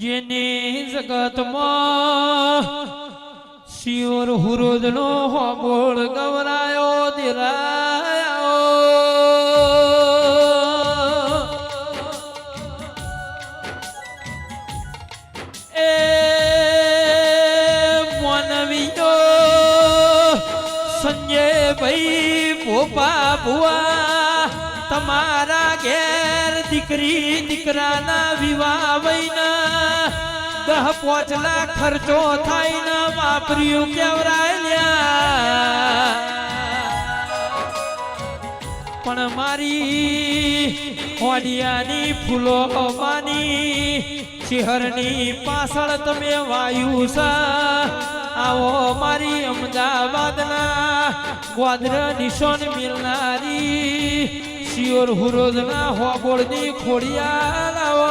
જેની જગતમાં શિવર હુરોદનો હોબોળ ગવરાયો દિરાયો એ મોનવીઓ, સંજય ભાઈ ભોપા તમારા ઘેર દીકરી દીકરાના વિવાહ વૈના દહ પોચલા ખર્ચો થાય ને વાપર્યું કેવરાય પણ મારી હોડિયાની ફૂલો માની શહેરની પાછળ તમે વાયુ સા આવો મારી અમદાવાદના ગોદ્ર નિશોન મિલનારી, શિયોર હુરોદના હોબોળની ખોડિયા લાવો